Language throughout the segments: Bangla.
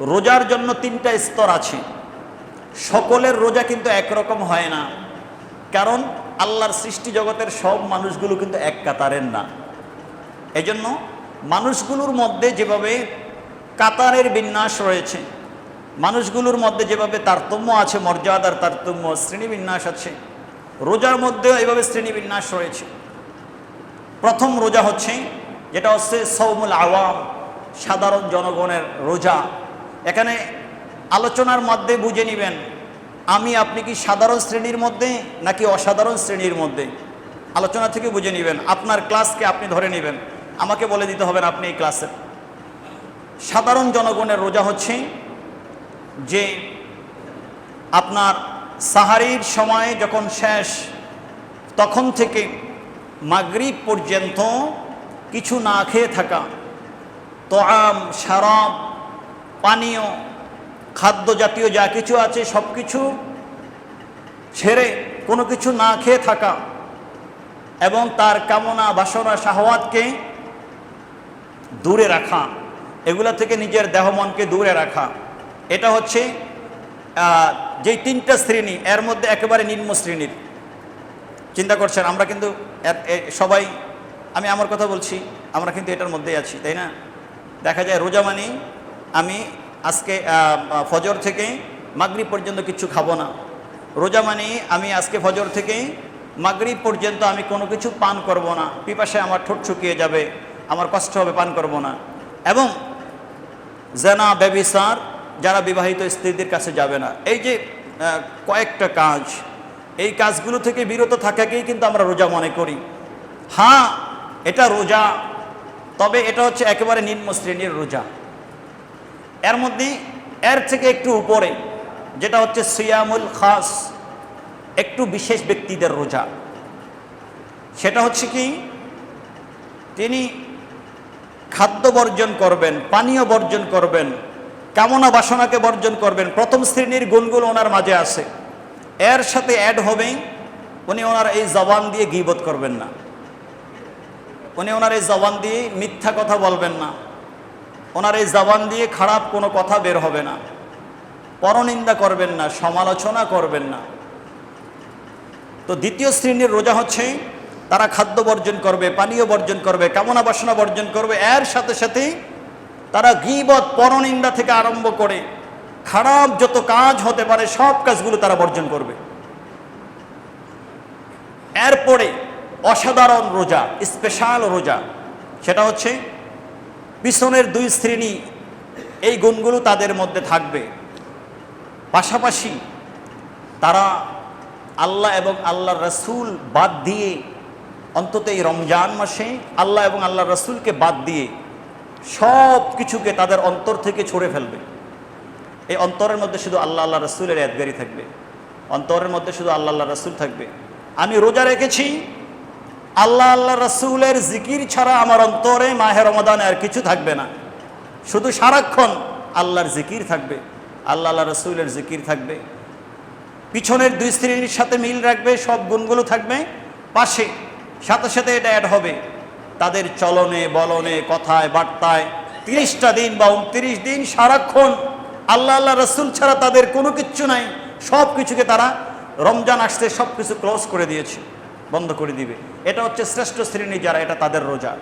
রোজার জন্য তিনটা স্তর আছে। সকলের রোজা কিন্তু একরকম হয় না। কারণ আল্লাহর সৃষ্টি জগতের সব মানুষগুলো কিন্তু এক কাতারের না। এজন্য মানুষগুলোর মধ্যে যেভাবে কাতারের বিন্যাস রয়েছে, মানুষগুলোর মধ্যে যেভাবে তারতম্য আছে, মর্যাদার তারতম্য শ্রেণীবিন্যাস আছে, রোজার মধ্যেও এভাবে শ্রেণীবিন্যাস রয়েছে। প্রথম রোজা হচ্ছে, যেটা হচ্ছে সৌমুল আওয়াম, সাধারণ জনগণের রোজা। এখানে আলোচনার মধ্যে বুঝে নেবেন, আমি আপনি কি সাধারণ শ্রেণির মধ্যে নাকি অসাধারণ শ্রেণির মধ্যে? আলোচনা থেকে বুঝে নেবেন, আপনার ক্লাসকে আপনি ধরে নেবেন। আমাকে বলে দিতে হবে না আপনি এই ক্লাসের সাধারণ জনগণের রোজা হচ্ছে যে আপনার সাহারির সময় যখন শেষ, তখন থেকে মাগরিব পর্যন্ত কিছু না খেয়ে থাকা, তোয়াম, শারাব পানীয়, খাদ্য জাতীয় যা কিছু আছে সব কিছু ছেড়ে কোনো কিছু না খেয়ে থাকা এবং তার কামনা, বাসনা, শাহওয়াতকে দূরে রাখা, এগুলা থেকে নিজের দেহ মনকে দূরে রাখা। এটা হচ্ছে যেই তিনটা শ্রেণি, এর মধ্যে একেবারে নিম্ন শ্রেণির। চিন্তা করছেন, আমরা কিন্তু সবাই, আমি আমার কথা বলছি, আমরা কিন্তু এটার মধ্যেই আছি, তাই না? দেখা যায় রোজা মানেই আমি আজকে ফজর থেকে মাগরিব পর্যন্ত কিছু খাব না। রোজা মানেই আমি আজকে ফজর থেকে মাগরিব পর্যন্ত আমি কোনো কিছু পান করব না। পিপাসায় আমার ঠোঁট শুকিয়ে যাবে, আমার কষ্ট হবে, পান করব না। এবং জেনা ব্যবিসার যারা বিবাহিত স্ত্রীদের কাছে যাবে না। এই যে কয়েকটা কাজ, এই কাজগুলো থেকে বিরত থাকাকেই কিন্তু আমরা রোজা মনে করি। হ্যাঁ এটা রোজা, তবে এটা হচ্ছে একেবারে নিম্ন শ্রেণির রোজা। এর মধ্যে, এর থেকে একটু উপরে, যেটা হচ্ছে সিয়ামুল খাস, একটু বিশেষ ব্যক্তিদের রোজা। সেটা হচ্ছে কি, তিনি খাদ্য বর্জন করবেন, পানীয় বর্জন করবেন, কামনা বাসনাকে বর্জন করবেন, প্রথম শ্রেণির গুণগুলো ওনার মাঝে আছে। এর সাথে অ্যাড হবেই উনি ওনার এই জবান দিয়ে গিবত করবেন না। উনি ওনার এই জবান দিয়ে মিথ্যা কথা বলবেন না। ওনার এই জবান দিয়ে খারাপ কোনো কথা বের হবে না। পরনিন্দা করবেন না, সমালোচনা করবেন না। তো দ্বিতীয় শ্রেণির রোজা হচ্ছে, তারা খাদ্য বর্জন করবে, পানীয় বর্জন করবে, কামনা বাসনা বর্জন করবে, এর সাথে সাথে তারা গিবত, পরনিন্দা থেকে আরম্ভ করে খারাপ যত কাজ হতে পারে, সব কাজগুলো তারা বর্জন করবে। এরপরে অসাধারণ রোজা, স্পেশাল রোজা, সেটা হচ্ছে পিছনের দুই শ্রেণি, এই গুণগুলো তাদের মধ্যে থাকবে। পাশাপাশি তারা আল্লাহ এবং আল্লাহ রসুল বাদ দিয়ে অন্তত এই রমজান মাসে আল্লাহ এবং আল্লাহ রসুলকে বাদ দিয়ে সব কিছুকে তাদের অন্তর থেকে ছড়ে ফেলবে। এই অন্তরের মধ্যে শুধু আল্লাহ আল্লাহ রসুলের এদগারি থাকবে। অন্তরের মধ্যে শুধু আল্লাহ আল্লাহ রসুল থাকবে। আমি রোজা রেখেছি আল্লাহ আল্লাহ রসুলের জিকির ছাড়া আমার অন্তরে মাহে রমাদানে আর কিছু থাকবে না। শুধু সারাক্ষণ আল্লাহর জিকির থাকবে, আল্লাহ আল্লাহ রসুলের জিকির থাকবে। পিছনের দুই শ্রেণির সাথে মিল রাখবে, সব গুণগুলো থাকবে। পাশে সাথে সাথে এটা অ্যাড হবে। তাদের চলনে, বলনে, কথায়, বার্তায় তিরিশটা দিন বা উনত্রিশ দিন সারাক্ষণ আল্লাহ আল্লাহ রসুল ছাড়া তাদের কোনো কিচ্ছু নাই। সব কিছুকে তারা রমজান আসতে সব কিছু ক্লোজ করে দিয়েছে। বন্ধ করে দিবে। এটা হচ্ছে শ্রেষ্ঠ শ্রেণি যারা, এটা তাদের রোজা।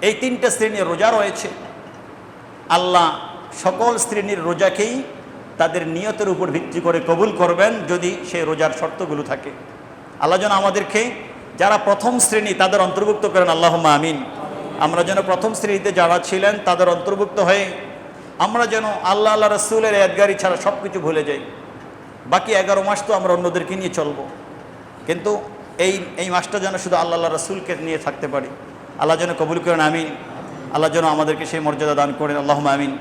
এই তিনটে শ্রেণির রোজা রয়েছে। আল্লাহ সকল শ্রেণির রোজাকেই তাদের নিয়তের উপর ভিত্তি করে কবুল করবেন যদি সেই রোজার শর্তগুলো থাকে। আল্লাহ যেন আমাদেরকে যারা প্রথম শ্রেণি, তাদের অন্তর্ভুক্ত করেন। আল্লাহ আমিন। আমরা যেন প্রথম শ্রেণীতে যারা ছিলেন, তাদের অন্তর্ভুক্ত হয়ে আমরা যেন আল্লাহ আল্লাহ রসুলের এদগারি ছাড়া সব কিছু ভুলে যাই। বাকি এগারো মাস তো আমরা অন্যদেরকে নিয়ে চলবো। কিন্তু এই এই মাসটা যেন শুধু আল্লাহ রসুলকে নিয়ে থাকতে পারি। আল্লাহ যেন কবুল করেন, আমিন। আল্লাহ যেন আমাদেরকে সেই মর্যাদা দান করেন। আল্লাহ আমিন।